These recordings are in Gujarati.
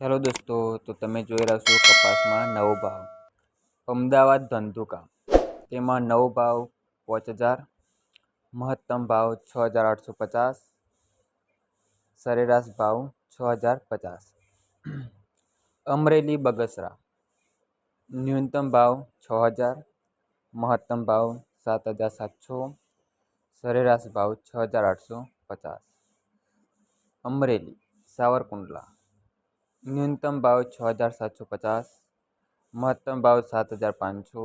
હેલો દોસ્તો તો તમે જોઈ રહ્યા છો કપાસમાં નવો ભાવ અમદાવાદ ધંધુકા તેમાં નવો ભાવ પાંચ હજાર મહત્તમ ભાવ છ હજાર આઠસો પચાસ સરેરાશ ભાવ છ હજાર પચાસ અમરેલી બગસરા ન્યૂનતમ ભાવ છ હજાર મહત્તમ ભાવ સાત હજાર સાતસો સરેરાશ ભાવ છ હજાર આઠસો પચાસ અમરેલી સાવરકુંડલા ન્યૂનતમ ભાવ છ હજાર સાતસો પચાસ મહત્તમ ભાવ સાત હજાર પાંચસો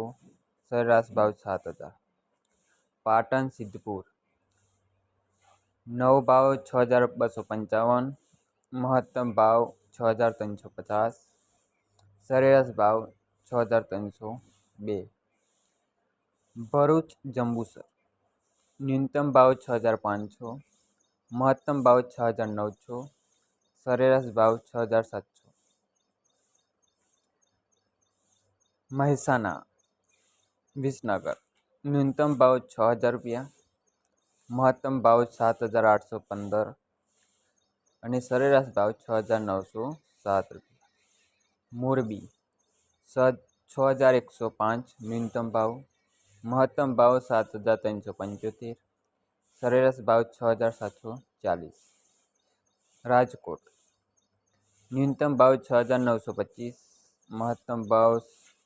સરેરાશ ભાવ સાત હજાર પાટણ સિદ્ધપુર નવો ભાવ છ હજાર બસો પંચાવન મહત્તમ ભાવ છ હજાર ત્રણસો પચાસ સરેરાશ ભાવ છ હજાર ત્રણસો બે ભરૂચ જંબુસર ન્યૂનતમ ભાવ છ હજાર પાંચસો મહત્તમ ભાવ છ હજાર નવસો સરેરાશ ભાવ છ હજાર સાતસો. મહેસાણા, વિસનગર, ન્યૂનતમ ભાવ છ હજાર રૂપિયા, મહત્તમ ભાવ સાત હજાર આઠસો પંદર અને સરેરાશ ભાવ છ હજાર નવસો સાત રૂપિયા. મોરબી છ છ હજાર એકસો પાંચ ન્યૂનતમ ભાવ, મહત્તમ ભાવ સાત હજાર ત્રણસો પંચોતેર, સરેરાશ ભાવ છ હજાર સાતસો ચાલીસ. રાજકોટ ન્યૂનતમ ભાવ છ હજાર નવસો પચીસ મહત્તમ ભાવ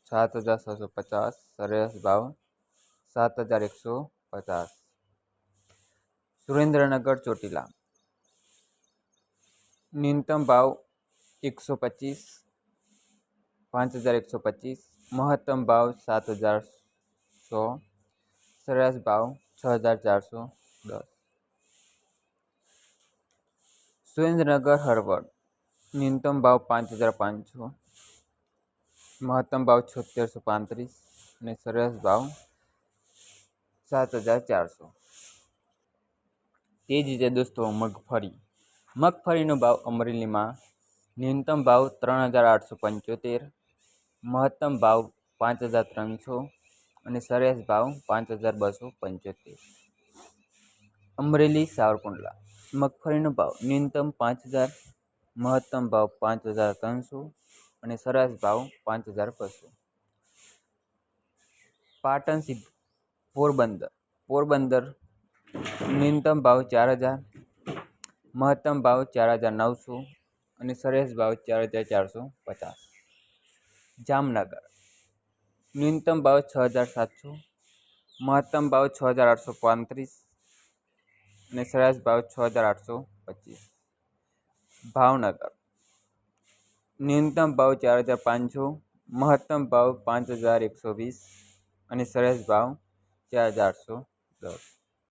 સાત હજાર છસો પચાસ સરેરાશ ભાવ સાત હજાર એકસો પચાસ સુરેન્દ્રનગર ચોટીલા ન્યૂનતમ ભાવ એકસો પચીસ પાંચ હજાર એકસો પચીસ મહત્તમ ભાવ સાત હજાર સો સરેરાશ ભાવ છ હજાર ચારસો દસ સુરેન્દ્રનગર હળવદ ન્યૂનતમ ભાવ પાંચ હજાર પાંચસો. મહત્તમ ભાવ છોતેરસો પાંત્રીસ અને સરેરાશ ભાવ સાત હજાર ચારસો. તે જ રીતે દોસ્તો, મગફળી. મગફળીનો ભાવ અમરેલીમાં ન્યૂનતમ ભાવ ત્રણ હજાર આઠસો પંચોતેર, મહત્તમ ભાવ પાંચ હજાર ત્રણસો અને સરેરાશ ભાવ પાંચ હજાર બસો પંચોતેર. અમરેલી, સાવરકુંડલા. મગફળીનો ભાવ ન્યૂનતમ પાંચ હજાર, મહત્તમ ભાવ પાંચ હજાર ત્રણસો અને સરેરાશ ભાવ પાંચ હજાર બસો. પાટણ પોરબંદર પોરબંદર ન્યૂનતમ ભાવ ચાર હજાર, મહત્તમ ભાવ ચાર હજાર નવસો અને સરેરાશ ભાવ ચાર હજાર ચારસો પચાસ. જામનગર, ન્યૂનતમ ભાવ છ હજાર સાતસો, મહત્તમ ભાવ છ હજાર આઠસો પાંત્રીસ અને સરેરાશ ભાવ છ હજાર આઠસો પચીસ. ભાવનગર. ન્યૂનતમ ભાવ ચાર હજાર પાંચસો, મહત્તમ ભાવ પાંચ હજાર એકસો વીસ અને સરેરાશ ભાવ ચાર હજાર આઠસો દસ.